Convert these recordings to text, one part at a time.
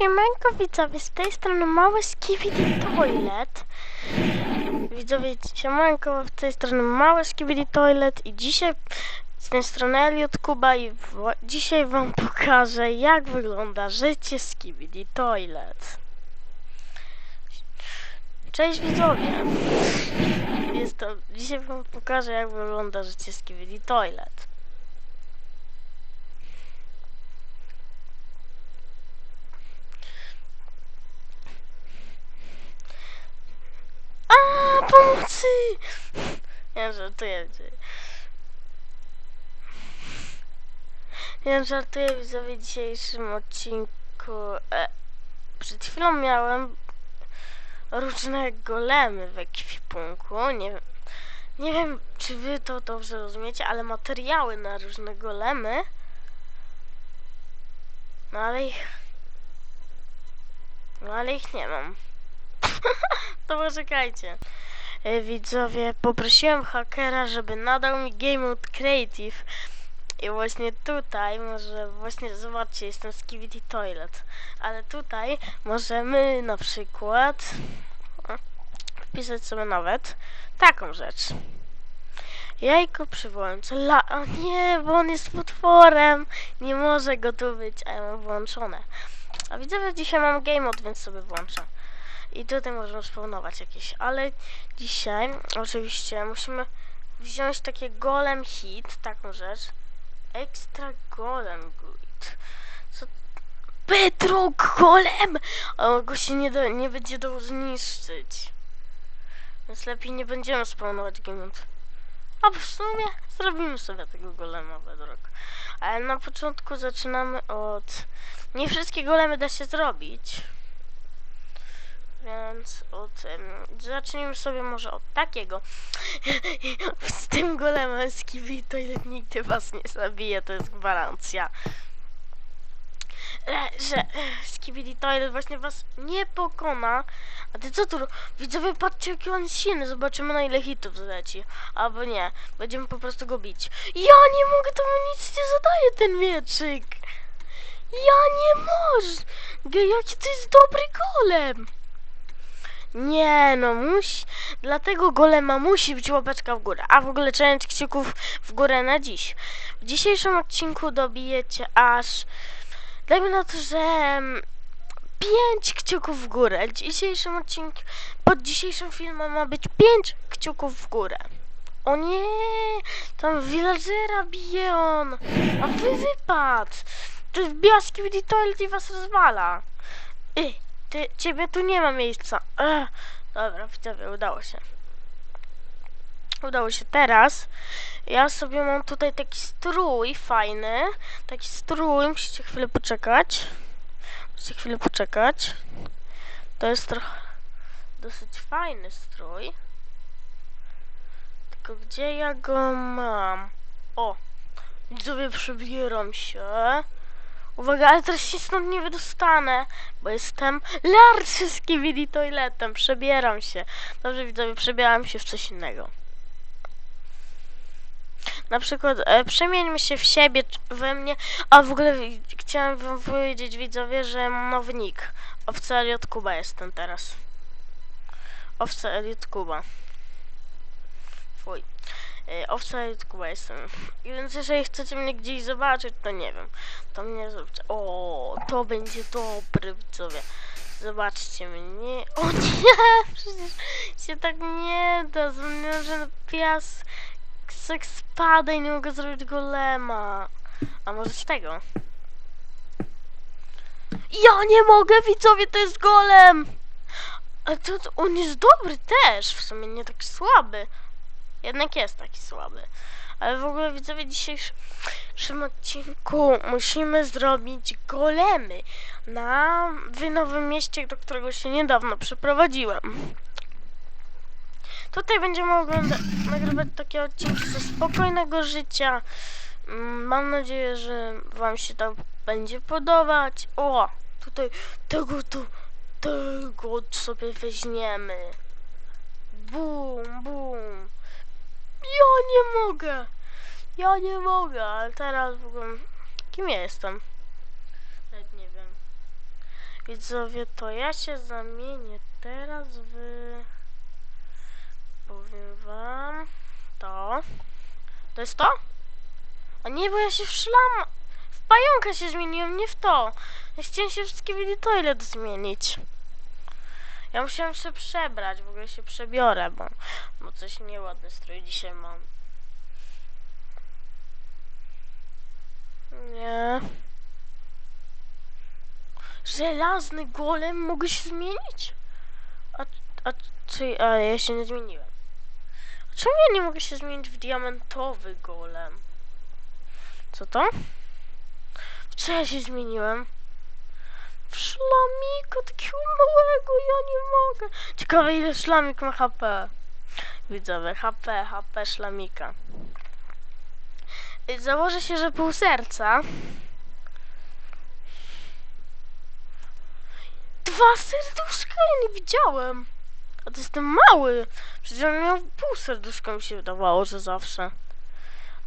Siemanko widzowie, z tej strony mały Skibidi Toilet. Widzowie, siemanko, z tej strony mały Skibidi Toilet i dzisiaj z tej strony Elliot Kuba i dzisiaj wam pokażę jak wygląda życie Skibidi Toilet. Cześć widzowie! Jest to, dzisiaj wam pokażę jak wygląda życie Skibidi Toilet. A pomocy! Ja żartuję. Ja żartuję widzowie w dzisiejszym odcinku. E, przed chwilą miałem różne golemy w ekwipunku. Nie, nie wiem, czy wy to dobrze rozumiecie, ale materiały na różne golemy. No ale ich. No ale ich nie mam. to poczekajcie. E, Widzowie, poprosiłem hakera, żeby nadał mi Game Mode Creative. I właśnie tutaj, może właśnie zobaczcie, jestem z Kivity Toilet. Ale tutaj możemy na przykład wpisać sobie nawet taką rzecz. Jajko przywołujące la... O nie, bo on jest potworem. Nie może go tu być, a ja mam włączone. A widzowie, dzisiaj mam Game Mode, więc sobie włączę. I tutaj możemy spawnować jakieś, ale dzisiaj oczywiście musimy wziąć takie golem hit, taką rzecz. Extra golem good. Co? Bedrock golem! A go się nie, da, nie będzie dało zniszczyć. Więc lepiej nie będziemy spawnować gemont. A w sumie zrobimy sobie tego golema bedrock. Ale na początku zaczynamy od... Nie wszystkie golemy da się zrobić. Więc od, em, zacznijmy sobie może od takiego. Z tym golemem z kiwi toilet nigdy was nie zabije, to jest gwarancja. E, że Skibidi Toilet właśnie was nie pokona. A ty co tu? Widzowie, patrzcie jaki on jest silny. Zobaczymy na ile hitów zleci. Albo nie. Będziemy po prostu go bić. Ja nie mogę, to mu nic nie zadaje ten mieczyk. Ja nie mogę. Jaki to jest dobry golem. Nie no, musi. Dlatego golema musi być łapeczka w górę. A w ogóle challenge kciuków w górę na dziś. W dzisiejszym odcinku dobijecie aż. Dajmy na to, że. mm, Pięć kciuków w górę. W dzisiejszym odcinku. Pod dzisiejszym filmem ma być pięć kciuków w górę. O nie! Tam villagera bije on! A wy wypadł! To wbija Skibidi Toilet i was rozwala. Ej, ty, ciebie tu nie ma miejsca. Ech, dobra, widzowie, udało się. Udało się teraz. Ja sobie mam tutaj taki strój fajny. Taki strój, musicie chwilę poczekać. Musicie chwilę poczekać. To jest trochę dosyć fajny strój. Tylko gdzie ja go mam? O! Widzowie, przebieram się. Uwaga, ale teraz się stąd nie wydostanę, bo jestem larczyskim mini toiletem. Przebieram się. Dobrze, widzowie, przebieram się w coś innego. Na przykład e, przemieńmy się w siebie, we mnie. A w ogóle chciałem wam powiedzieć, widzowie, że mam nowy nick. Owca Elliot Kuba jestem teraz. Owca Elliot Kuba. Fuj. E, Elliot Kuba jestem. I więc jeżeli chcecie mnie gdzieś zobaczyć, to nie wiem. To mnie zróbcie. O, to będzie dobre, widzowie. Zobaczcie mnie. O nie, przecież się tak nie da. Zmieniam, że pias tak spada i nie mogę zrobić golema. A może z tego? Ja nie mogę, widzowie, to jest golem! A to, to on jest dobry też, w sumie nie taki słaby. Jednak jest taki słaby. Ale w ogóle widzowie w dzisiejszym odcinku musimy zrobić golemy na w nowym mieście, do którego się niedawno przeprowadziłem. Tutaj będziemy oglądać, nagrywać takie odcinki ze spokojnego życia. Mm, Mam nadzieję, że Wam się to będzie podobać. O, tutaj tego to, tego sobie weźmiemy. Bum, bum. Ja nie mogę. Ja nie mogę, ale teraz w ogóle... Kim ja jestem? Nawet nie wiem. Widzowie, to ja się zamienię teraz w... Powiem wam... To... To jest to? A nie, bo ja się w szlam... W pająka się zmieniłem, nie w to. Ja chciałem się wszystkie Skibidi Toilet zmienić. Ja musiałem się przebrać, w ogóle się przebiorę, bo, bo coś nieładny strój dzisiaj mam. Nie. Żelazny golem mogę się zmienić? A, a czy... A ja się nie zmieniłem. A czemu ja nie mogę się zmienić w diamentowy golem? Co to? W ja się zmieniłem? Szlamika takiego małego, ja nie mogę. Ciekawe ile szlamik ma HP. Widzowie, HP, HP szlamika. Założę się, że pół serca. Dwa serduszka, ja nie widziałem. A to jestem mały. Przecież on miał pół serduszka, mi się wydawało, że zawsze.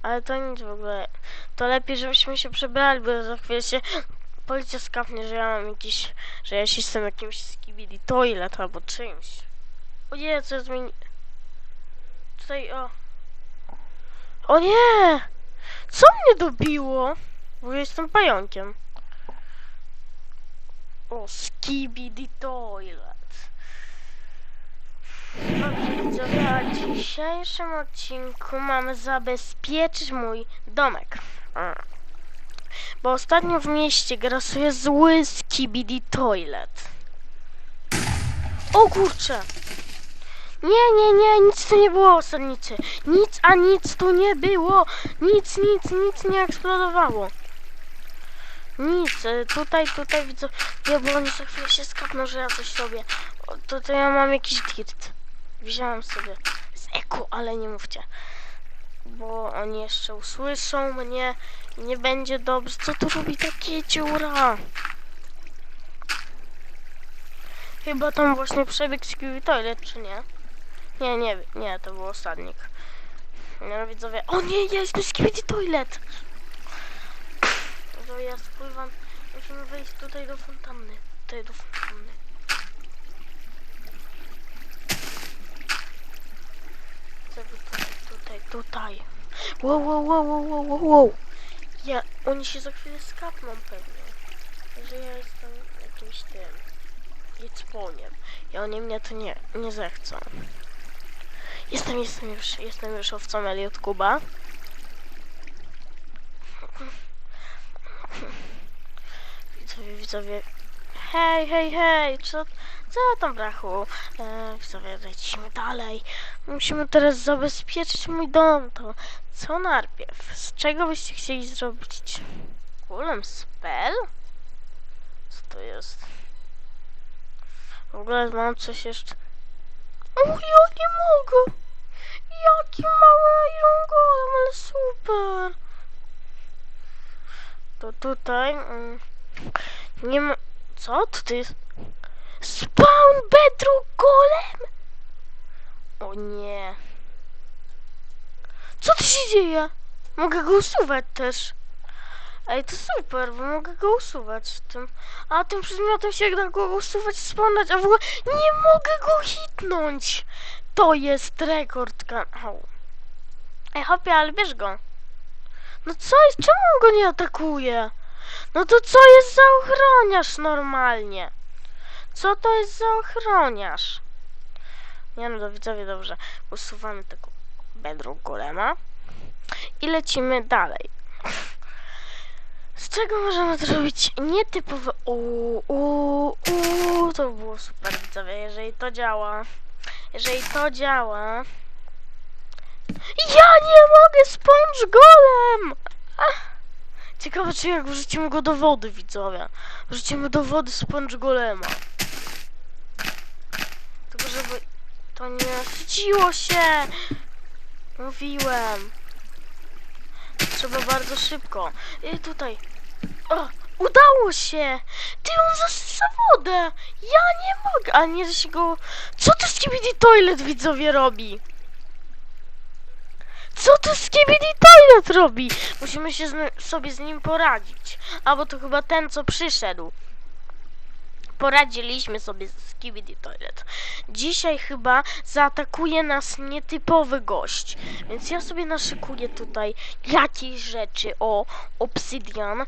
Ale to nic w ogóle. To lepiej, żebyśmy się przebrali, bo za chwilę się policja skapnie, że ja mam jakiś, że ja jestem jakimś skibidi toilet albo czymś. O nie, co zmieni... Tutaj, o. O nie! Co mnie dobiło? Bo ja jestem pająkiem. O, skibidi toilet. Dobrze, widzowie, w dzisiejszym odcinku mamy zabezpieczyć mój domek. Bo ostatnio w mieście grasuje zły skibidi toilet. O kurczę! Nie, nie, nie, nic tu nie było, osadnicy. Nic, a nic tu nie było. Nic, nic, nic nie eksplodowało. Nic, e, tutaj, tutaj widzę, nie, bo oni za chwilę się skapną, że ja coś robię. To ja mam jakiś dirt. Wziąłem sobie z eku, ale nie mówcie. Bo oni jeszcze usłyszą mnie i nie będzie dobrze. Co tu robi takie dziura? Chyba tam właśnie przebiegł Skibidi Toilet, czy nie? Nie, nie, nie, to był osadnik. No widzowie, o nie, ja jestem Skibidi Toilet! To ja spływam, musimy wejść tutaj do fontanny. Tutaj do fontanny. Co tutaj, tutaj. Wow, wow, wow, wow, wow, wow. Ja, oni się za chwilę skapną pewnie. Że ja jestem jakimś tym. Jedzponiem. I oni mnie to nie, nie zechcą. Jestem, jestem już, jestem już owcą Eliot Kuba. Widzowie, widzowie. Hej, hej, hej, co, co tam brachu? E, widzowie, lecimy dalej. Musimy teraz zabezpieczyć mój dom. To co najpierw? Z czego byście chcieli zrobić? Kulem spell? Co to jest? W ogóle mam coś jeszcze. O, ja nie mogę! Jaki mały Iron Golem, ale super! To tutaj... Mm, nie ma... Co? To jest... Spawn Bedrock Golem? O nie. Co tu się dzieje? Mogę go usuwać też. Ej, to super, bo mogę go usuwać tym. A tym przedmiotem się da go usuwać, spawnać, a w ogóle nie mogę go hitnąć. To jest rekord kanału. Ej, hopie, ale bierz go. No co jest? Czemu on go nie atakuje? No to co jest za ochroniarz normalnie? Co to jest za ochroniarz? Nie no, do widzowie, dobrze. Usuwamy tego bedrock golema. I lecimy dalej. Z czego możemy zrobić nietypowe... Uuu, uuu, uuu, to by było super, widzowie, jeżeli to działa. Jeżeli to działa... Ja nie mogę, sponge golem! Ach. Ciekawe, czy jak wrzucimy go do wody, widzowie. Wrzucimy do wody sponge golema. Tylko żeby to nie nasyciło się. Mówiłem. Trzeba bardzo szybko. I tutaj. O, udało się! Ty on zasysa wodę! Ja nie mogę! A nie da się go... Co to Skibidi Toilet widzowie robi? Co to Skibidi Toilet robi? Musimy się z, sobie z nim poradzić. Albo to chyba ten, co przyszedł. poradziliśmy sobie z Skibidi Toilet. Dzisiaj chyba zaatakuje nas nietypowy gość, więc ja sobie naszykuję tutaj jakieś rzeczy. O, obsydian.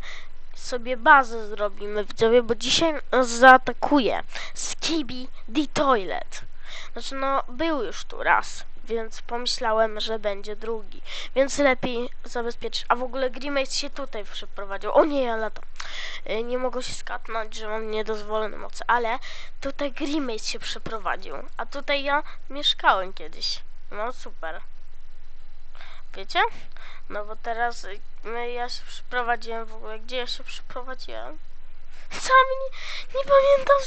Sobie bazę zrobimy, widzowie, bo dzisiaj nas zaatakuje Skibidi Toilet. Znaczy, no, był już tu raz, więc pomyślałem, że będzie drugi. Więc lepiej zabezpieczyć. A w ogóle Grimace się tutaj przeprowadził. O nie, ja latam. Y, Nie mogę się skatnąć, że mam niedozwolone moce, ale tutaj Grimace się przeprowadził. A tutaj ja mieszkałem kiedyś. No super. Wiecie? No bo teraz y, no, ja się przeprowadziłem w ogóle. Gdzie ja się przeprowadziłem? Sam nie, nie pamiętam,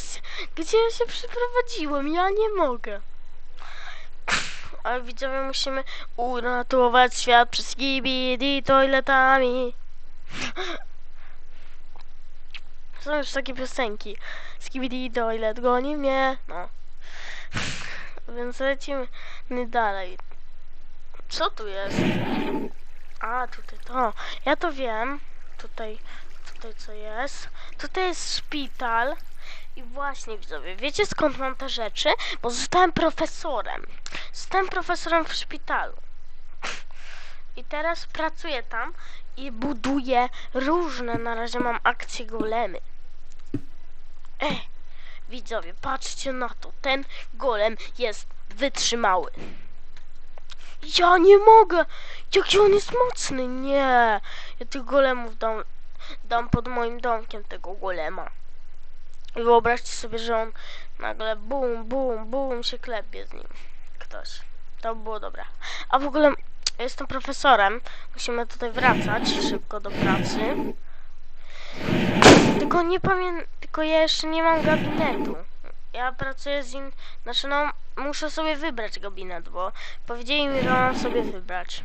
gdzie ja się przeprowadziłem. Ja nie mogę. Ale widzowie musimy uratować świat przez skibidi toiletami. Są już takie piosenki. Skibidi toilet goni mnie. No. Więc lecimy dalej. Co tu jest? A, tutaj to. Ja to wiem. Tutaj, tutaj co jest? Tutaj jest szpital. I właśnie widzowie, wiecie skąd mam te rzeczy? Bo zostałem profesorem. Zostałem profesorem w szpitalu. I teraz pracuję tam i buduję różne, na razie mam akcje golemy. Ej, widzowie, patrzcie na to. Ten golem jest wytrzymały. Ja nie mogę! Jaki on jest mocny! Nie! Ja tych golemów dam, dam pod moim domkiem tego golema. I wyobraźcie sobie, że on nagle bum, bum, bum się klepie z nim. Ktoś. To by było dobre. A w ogóle jestem profesorem. Musimy tutaj wracać szybko do pracy. Tylko nie pamiętam, tylko ja jeszcze nie mam gabinetu. Ja pracuję z in... Znaczy no, muszę sobie wybrać gabinet, bo powiedzieli mi, że mam sobie wybrać.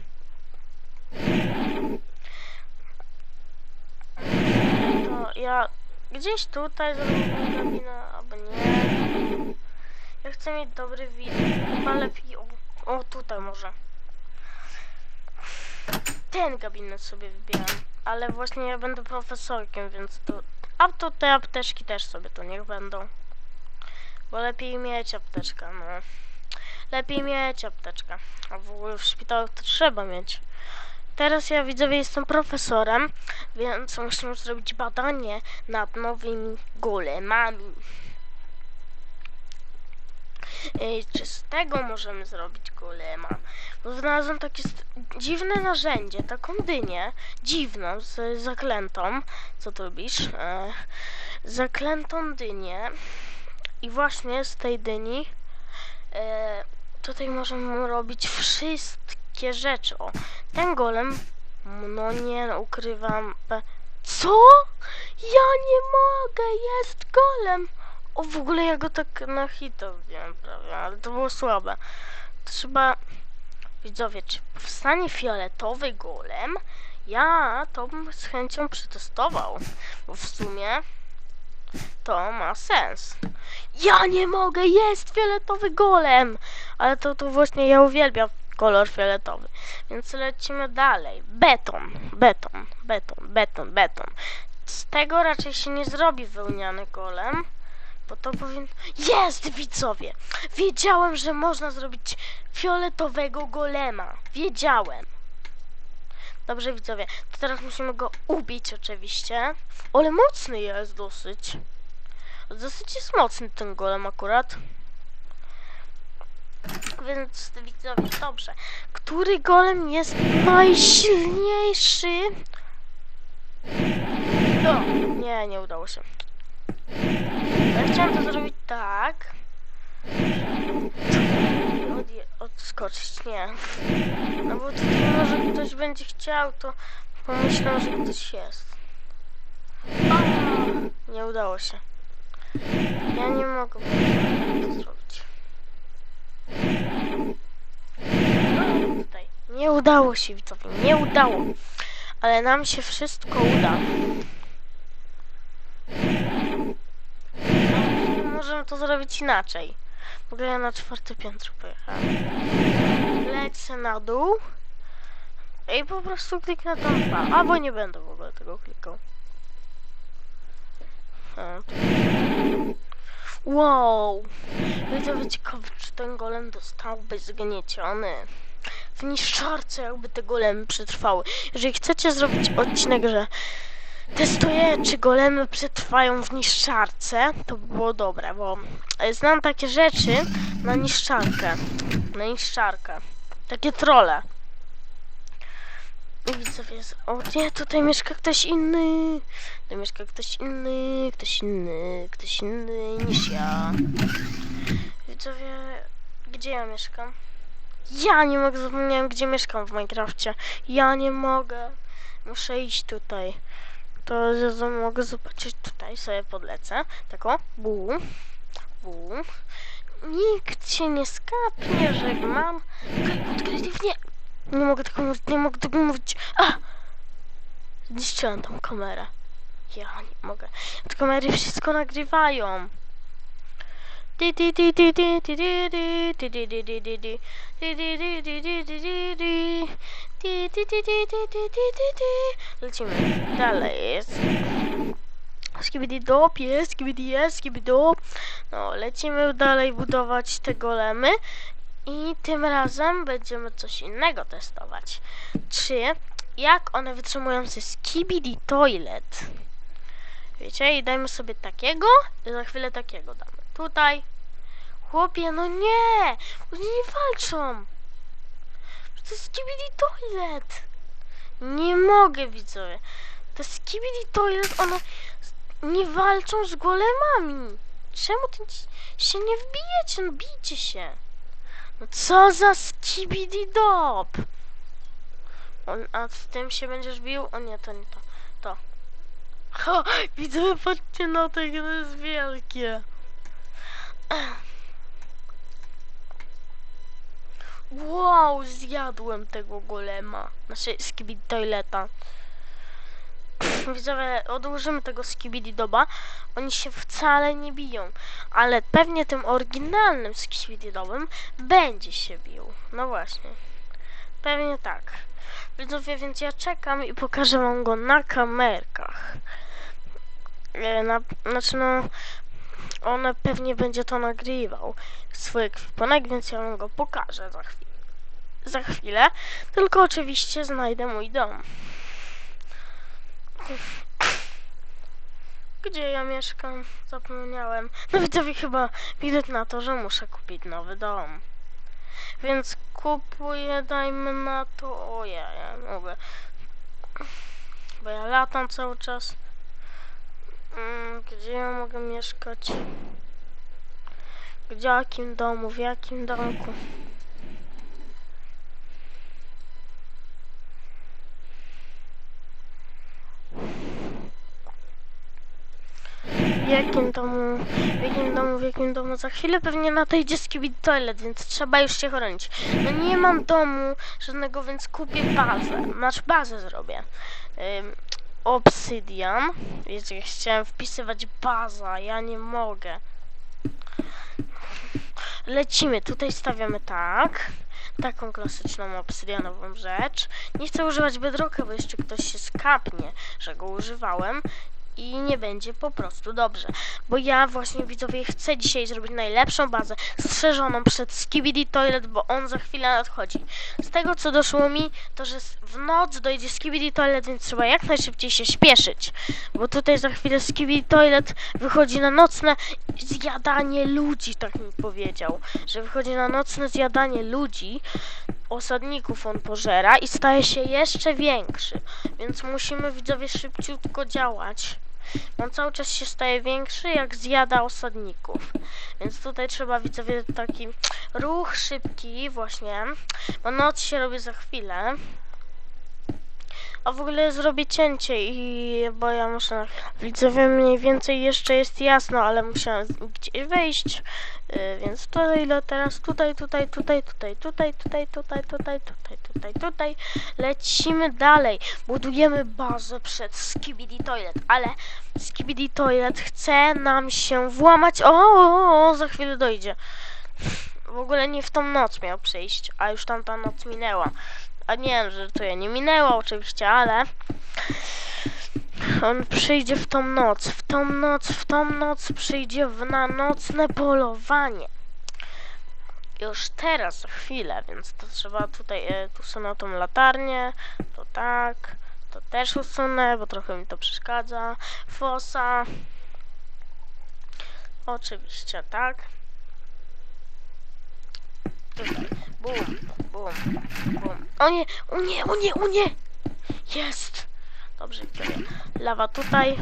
To ja gdzieś tutaj zrobię gabinet, albo nie. Ja chcę mieć dobry widok. Chyba lepiej... O, o tutaj może. Ten gabinet sobie wybieram. Ale właśnie ja będę profesorkiem, więc to... A to te apteczki też sobie to niech będą. Bo lepiej mieć apteczkę, no. Lepiej mieć apteczkę. A w ogóle w szpitalu to trzeba mieć. Teraz ja widzowie jestem profesorem, więc musimy zrobić badanie nad nowymi golemami. Ej, czy z tego możemy zrobić golema? Bo znalazłem takie dziwne narzędzie, taką dynię, dziwną, z zaklętą. Co tu robisz? E, zaklętą dynię. I właśnie z tej dyni e, tutaj możemy robić wszystkie rzeczy. O, ten golem, no nie, no, ukrywam. Co? Ja nie mogę, jest golem. O, w ogóle ja go tak na hita wziąłem prawie, ale to było słabe. Trzeba, widzowie, czy powstanie fioletowy golem? Ja to bym z chęcią przetestował, bo w sumie to ma sens. Ja nie mogę, jest fioletowy golem! Ale to, to właśnie ja uwielbiam kolor fioletowy. Więc lecimy dalej. Beton, beton, beton, beton, beton. Z tego raczej się nie zrobi wełniany golem, bo to powinno... Jest, widzowie! Wiedziałem, że można zrobić fioletowego golema. Wiedziałem. Dobrze, widzowie. To teraz musimy go ubić oczywiście. Ale mocny jest dosyć. Dosyć jest mocny ten golem akurat. Więc widzowie, dobrze. Który golem jest najsilniejszy? No, nie, nie udało się. Ja chciałem to zrobić tak. Odje- odskoczyć, nie. No bo tutaj może ktoś będzie chciał, to pomyślał, że ktoś jest. A, nie udało się. Ja nie mogę to zrobić. Tutaj. Nie udało się, widzowie, nie udało. Ale nam się wszystko uda. Możemy to zrobić inaczej. W ogóle ja na czwarte piętro pojechałem. Lecę na dół. I po prostu kliknę tam dwa. Albo nie będę w ogóle tego klikał. Tu. Wow! Widzowie ciekawe, czy ten golem dostałby zgnieciony. W niszczarce jakby te golemy przetrwały. Jeżeli chcecie zrobić odcinek, że testuję, czy golemy przetrwają w niszczarce, to by było dobre, bo e, znam takie rzeczy na niszczarkę. Na niszczarkę. Takie trole. Widzowie, o nie, tutaj mieszka ktoś inny. Tutaj mieszka ktoś inny, ktoś inny, ktoś inny niż ja. Widzowie, gdzie ja mieszkam? Ja nie mogę, zapomniałem gdzie mieszkam w Minecrafcie. Ja nie mogę. Muszę iść tutaj. To ja mogę zobaczyć tutaj, sobie podlecę. Tak o, bu, bu. Nikt się nie skapnie, że mam nie mogę tego mówić, nie mogę tego mówić. A! Zniszczyłam tą kamerę. Ja nie mogę. Te kamery wszystko nagrywają. Lecimy dalej. Skibidi do, pies, skibidi jest, skibidi do. No, lecimy dalej budować te golemy i tym razem będziemy coś innego testować. Czy jak one wytrzymują ze Skibidi Toilet? Wiecie, i dajmy sobie takiego, i za chwilę takiego damy. Tutaj. Chłopie, no nie! Oni nie walczą! To jest Skibidi Toilet! Nie mogę, widzowie. To Skibidi Toilet, one nie walczą z golemami. Czemu ty się nie wbijecie? No bijcie się. Co za skibidi dop? On, a z tym się będziesz bił? O nie, to nie to. To. Widzę, patrzcie na to, jak to jest wielkie. Wow, zjadłem tego golema. Znaczy, skibidi toileta. Widzowie, odłożymy tego skibidi doba. Oni się wcale nie biją. Ale pewnie tym oryginalnym skibidi dobem będzie się bił. No właśnie. Pewnie tak. Widzowie, więc ja czekam i pokażę wam go na kamerkach. E, Na, znaczy no, on pewnie będzie to nagrywał. Swój ekwipunek, więc ja wam go pokażę za chwilę. Za chwilę. Tylko oczywiście znajdę mój dom. Gdzie ja mieszkam? Zapomniałem. No widzowie chyba widać na to, że muszę kupić nowy dom. Więc kupuję, dajmy na to... O ja, ja mogę. Bo ja latam cały czas. Mm, Gdzie ja mogę mieszkać? Gdzie, w jakim domu, w jakim domku? W jakim domu, w jakim domu, w jakim domu? Za chwilę pewnie nadejdzie skibidi toilet, więc trzeba już się chronić. No nie mam domu żadnego, więc kupię bazę. Znaczy bazę zrobię. Ym, obsydian. Wiecie, chciałem wpisywać baza, ja nie mogę. Lecimy, tutaj stawiamy tak. Taką klasyczną obsydianową rzecz. Nie chcę używać bedrocka, bo jeszcze ktoś się skapnie, że go używałem i nie będzie po prostu dobrze. Bo ja właśnie widzowie chcę dzisiaj zrobić najlepszą bazę strzeżoną przed Skibidi Toilet, bo on za chwilę nadchodzi. Z tego co doszło mi, to że w noc dojdzie Skibidi Toilet, więc trzeba jak najszybciej się śpieszyć. Bo tutaj za chwilę Skibidi Toilet wychodzi na nocne zjadanie ludzi, tak mi powiedział. Że wychodzi na nocne zjadanie ludzi, osadników on pożera i staje się jeszcze większy. Więc musimy widzowie szybciutko działać. On cały czas się staje większy, jak zjada osadników. Więc tutaj trzeba widzowie taki ruch szybki właśnie. Bo noc się robi za chwilę. A w ogóle zrobię cięcie i bo ja muszę. Widzowie mniej więcej jeszcze jest jasno, ale musiałem gdzieś wejść. Yy, więc tutaj ile teraz tutaj, tutaj, tutaj, tutaj, tutaj, tutaj, tutaj, tutaj, tutaj, tutaj, tutaj. Lecimy dalej. Budujemy bazę przed Skibidi Toilet, ale Skibidi Toilet chce nam się włamać. O, o, za chwilę dojdzie. W ogóle nie w tą noc miał przyjść, a już tam ta noc minęła. A nie wiem, że to ja nie minęła oczywiście, ale On przyjdzie w tą noc, w tą noc, w tą noc przyjdzie w na nocne polowanie. Już teraz, chwilę, więc to trzeba tutaj, e, tu usunę tą latarnię, to tak, to też usunę, bo trochę mi to przeszkadza. Fosa. Oczywiście, tak. Bum, bum, bum. O nie, o nie, o nie, o nie! Jest! Dobrze, widzowie. Lawa tutaj.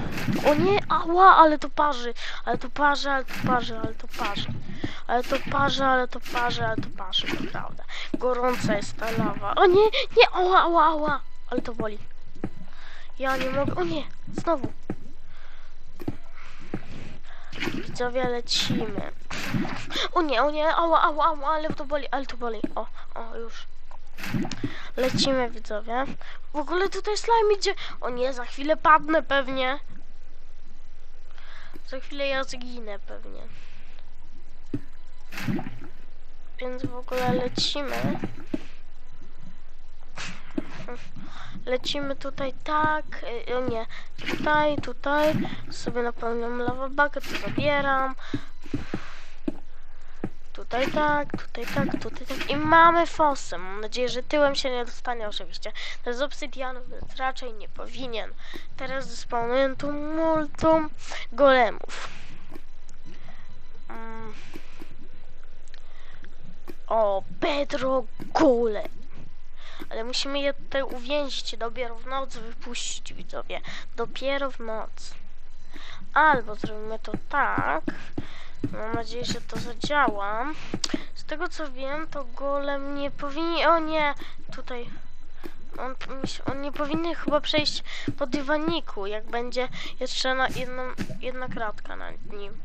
O nie, ała, ale to parzy. Ale to parzy, ale to parzy, ale to parzy. Ale to parzy, ale to parzy, ale to parzy, naprawdę. Gorąca jest ta lawa. O nie, nie, ała, ała, ała. Ale to boli. Ja nie mogę. O nie, znowu. Widzowie, lecimy. O nie, o nie, ała, ała, ała, ale to boli, ale to boli. O, o, już. Lecimy, widzowie. W ogóle tutaj slime idzie. O nie, za chwilę padnę pewnie. Za chwilę ja zginę pewnie. Więc w ogóle lecimy. Lecimy tutaj tak, y, o nie, tutaj, tutaj, sobie napełniam lawabagę, to zabieram. Tutaj tak, tutaj tak, tutaj tak i mamy fosę. Mam nadzieję, że tyłem się nie dostanie oczywiście. To jest obsydianu, więc raczej nie powinien. Teraz zespawnuję tu multum golemów. Mm. O, Pedro Gole. Ale musimy je tutaj uwięzić i dopiero w noc wypuścić, widzowie. Dopiero w noc. Albo zrobimy to tak. Mam nadzieję, że to zadziała. Z tego co wiem, to golem nie powinien... O nie! Tutaj... On, on nie powinien chyba przejść po dywaniku, jak będzie jeszcze na jedną, jedna kratka na nim.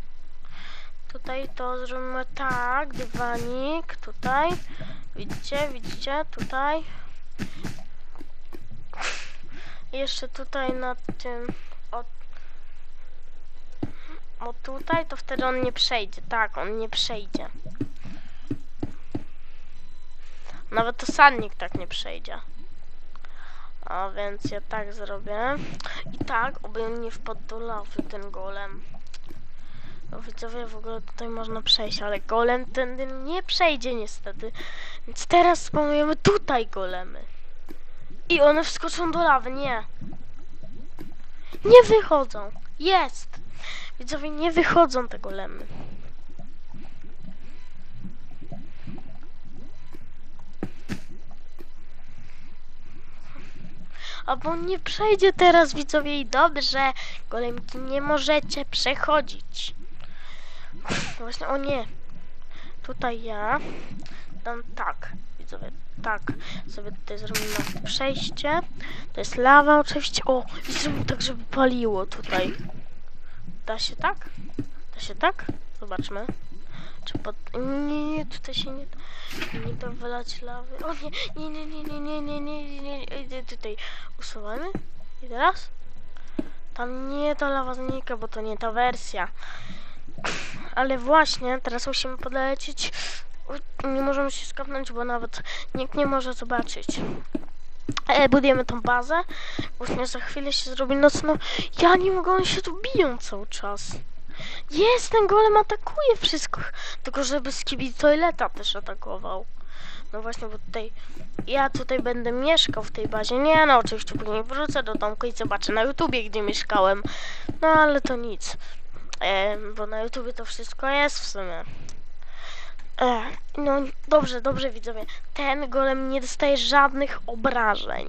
Tutaj to zrobimy tak, dywanik, tutaj. Widzicie, widzicie, tutaj. Jeszcze tutaj na tym, o, o tutaj, to wtedy on nie przejdzie. Tak, on nie przejdzie. Nawet to sannik tak nie przejdzie. A więc ja tak zrobię. I tak, oby on nie wpadł do lawy, ten golem. No widzowie, w ogóle tutaj można przejść, ale golem tędy nie przejdzie niestety. Więc teraz spamujemy tutaj golemy. I one wskoczą do lawy, nie. Nie wychodzą. Jest. Widzowie, nie wychodzą te golemy. Albo nie przejdzie teraz, widzowie, i dobrze. Golemki nie możecie przechodzić. Właśnie, o nie. Tutaj ja dam tak, widzowie, tak. Sobie tutaj zrobimy przejście. To jest lawa oczywiście. O, i zrobimy tak, żeby paliło tutaj. Da się tak? Da się tak? Zobaczmy. Czy pod... Nie, nie, tutaj się nie... Nie da wylać lawy. O nie, nie, nie, nie, nie, nie, nie, nie, nie, nie, nie. Tutaj usuwamy. I teraz? Tam nie ta lawa znika, bo to nie ta wersja. Ale właśnie, teraz musimy podlecieć. Nie możemy się skapnąć, bo nawet nikt nie może zobaczyć. E, budujemy tą bazę. Właśnie za chwilę się zrobi nocno. Ja nie mogę, oni się tu biją cały czas. Jest, ten golem atakuje wszystko. Tylko żeby skibi toileta też atakował. No właśnie, bo tutaj ja tutaj będę mieszkał w tej bazie. Nie, no oczywiście później wrócę do domku i zobaczę na YouTubie, gdzie mieszkałem. No ale to nic. E, bo na YouTubie to wszystko jest w sumie. E, no dobrze, dobrze widzowie. Ten golem nie dostaje żadnych obrażeń.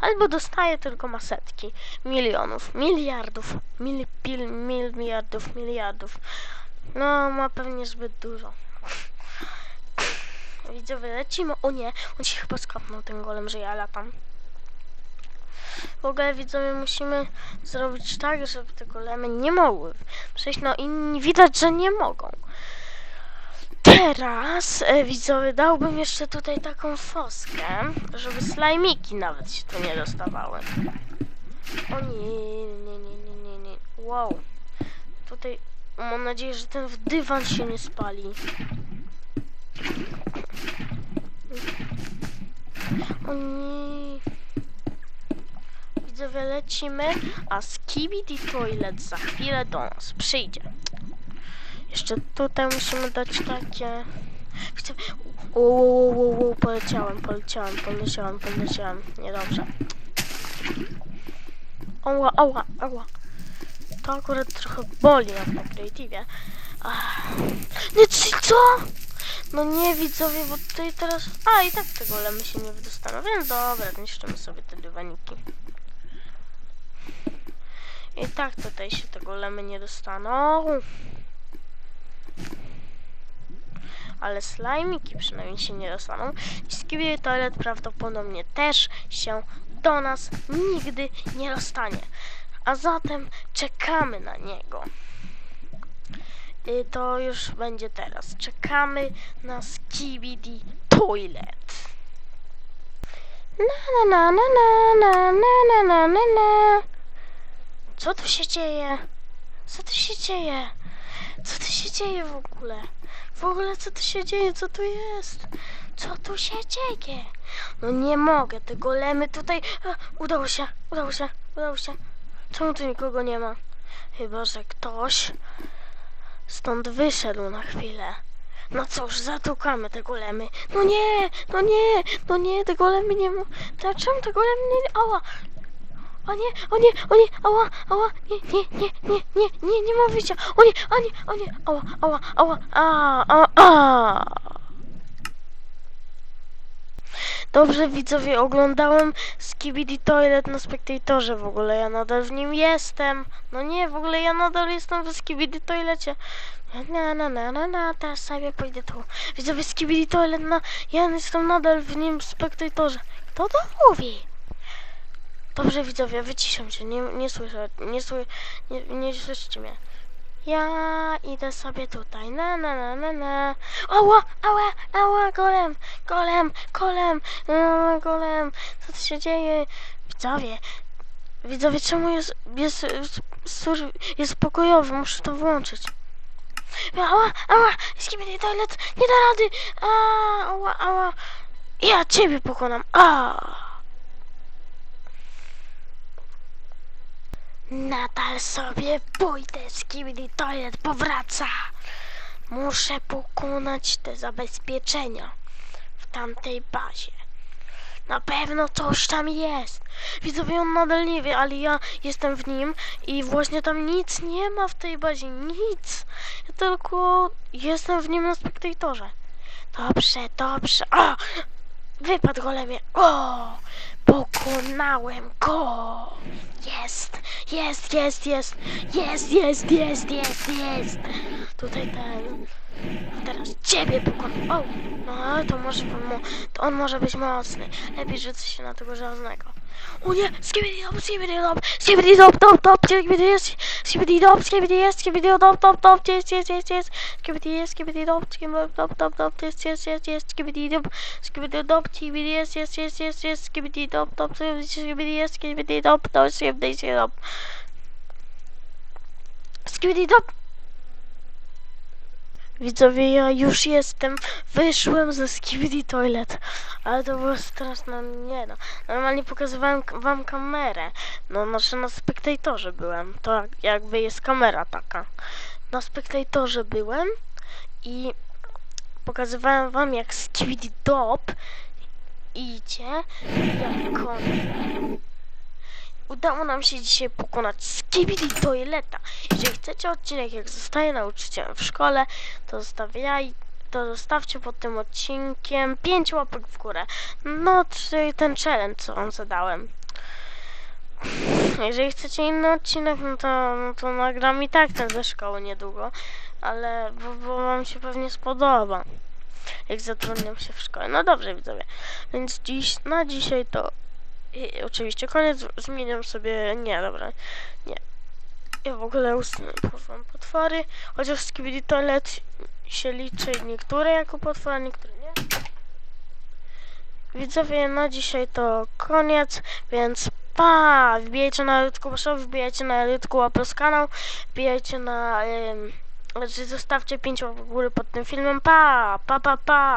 Albo dostaje tylko masetki. Milionów, miliardów, mil, pil, mil, miliardów, miliardów. No, ma pewnie zbyt dużo. Widzowie, lecimy. O nie, on się chyba skapnął ten golem, że ja latam. W ogóle widzowie musimy zrobić tak, żeby te golemy nie mogły przejść. No inni widać, że nie mogą. Teraz e, widzowie dałbym jeszcze tutaj taką foskę, żeby slajmiki nawet się tu nie dostawały. O nie, nie, nie, nie, nie, nie. Wow. Tutaj mam nadzieję, że ten w dywan się nie spali. O nie. Widzowie lecimy, a Skibidi Toilet za chwilę do nas przyjdzie. Jeszcze tutaj musimy dać takie... O, poleciałem, poleciałem, poleciałem, poleciałem. Niedobrze. Ała, ała, ała. To akurat trochę boli na. Nie, czy co? No nie widzowie, bo tutaj teraz... A, i tak te golemy się nie wydostaną, więc dobra, niszczymy sobie te dywaniki. I tak tutaj się te golemy nie dostaną. Ale slajmiki przynajmniej się nie dostaną. I Skibidi Toilet prawdopodobnie też się do nas nigdy nie dostanie. A zatem czekamy na niego. Y, to już będzie teraz. Czekamy na Skibidi Toilet. Na na na na na na na na na na Co tu się dzieje? Co tu się dzieje? Co tu się dzieje w ogóle? W ogóle co tu się dzieje? Co tu jest? Co tu się dzieje? No nie mogę, te golemy tutaj... A, udało się, udało się, udało się. Czemu tu nikogo nie ma? Chyba, że ktoś stąd wyszedł na chwilę. No cóż, zatukamy te golemy. No nie, no nie, no nie, te golemy nie ma. Dlaczego te golemy nie... Ała! O nie, o nie, o nie, ała, ała, nie, nie, nie, nie, nie, nie, nie ma wyjścia. O nie, o nie, o nie, ała, ała, ała, a. Dobrze widzowie, oglądałem Skibidi Toilet na Spectatorze w ogóle, ja nadal w nim jestem. No nie, w ogóle ja nadal jestem w Skibidi Toilecie. Na, na, na, na, na, teraz sobie pójdę tu. Widzowie Skibidi Toilet, na, ja jestem nadal w nim w Spectatorze. Kto to mówi? Dobrze widzowie, wyciszam się, nie, nie słyszę, nie, sły, nie, nie słyszycie mnie. Ja idę sobie tutaj, na na na na na. Ała, ała, ała, golem, golem, golem, a, golem. Co tu się dzieje? Widzowie, widzowie, czemu jest, jest, jest, jest pokojowy, muszę to włączyć. Ała, ała, skibidi toilet, nie da rady. A, ała, ała. Ja ciebie pokonam. A. Nadal sobie pójdę, Skibidi Toilet powraca. Muszę pokonać te zabezpieczenia w tamtej bazie. Na pewno coś tam jest. Widzowie, on nadal nie wie, ale ja jestem w nim i właśnie tam nic nie ma w tej bazie, nic. Ja tylko jestem w nim na spektatorze. Dobrze, dobrze. O! Wypadł golemie. O! Pokonałem go! Jest! Jest, jest, jest! Jest, jest, jest, jest, jest! Tutaj ten... Teraz ciebie pokonał! O! No, to może... To on może być mocny. Lepiej rzucę się na tego żelaznego. Oh Oye, skibidi dap, skibidi dap, skibidi dap, dap, dap, skibidi, skibidi dap, skibidi, skibidi dap, dap, dap, yes, yes, yes, yes, skibidi, skibidi dap, skibidi dap, dap, dap, yes, yes, yes, yes, skibidi dap, skibidi dap, skibidi, yes, yes, yes, yes, yes, skibidi dap, dap, skibidi, skibidi dap, dap, skibidi dap, skibidi dap, Widzowie, ja już jestem, wyszłem ze Skibidi Toilet, ale to było straszne, nie no, normalnie pokazywałem wam kamerę, no znaczy na spektatorze byłem, to jak- jakby jest kamera taka, na spektatorze byłem i pokazywałem wam jak Skibidi Dop idzie, jak on Udało nam się dzisiaj pokonać Skibidi Toileta. Jeżeli chcecie odcinek, jak zostaję nauczycielem w szkole, to zostawiaj, to zostawcie pod tym odcinkiem 5 łapek w górę. No, czyli ten challenge, co wam zadałem. Jeżeli chcecie inny odcinek, no to, no to nagram i tak ten ze szkoły niedługo, ale bo, bo wam się pewnie spodoba, jak zatrudniam się w szkole. No dobrze, widzowie. Więc dziś, na dzisiaj to i oczywiście koniec, zmieniam sobie, nie, dobra, nie. Ja w ogóle usunę potwory, chociaż Skibidi Toilet się liczy niektóre jako potwory, niektóre nie. Widzowie, na dzisiaj to koniec, więc pa! Wbijajcie na Ludku Waszowi, wbijajcie na Ludku Łapos kanał, wbijajcie na... Ym, znaczy zostawcie 5 łapek w górę pod tym filmem, pa! Pa, pa, pa!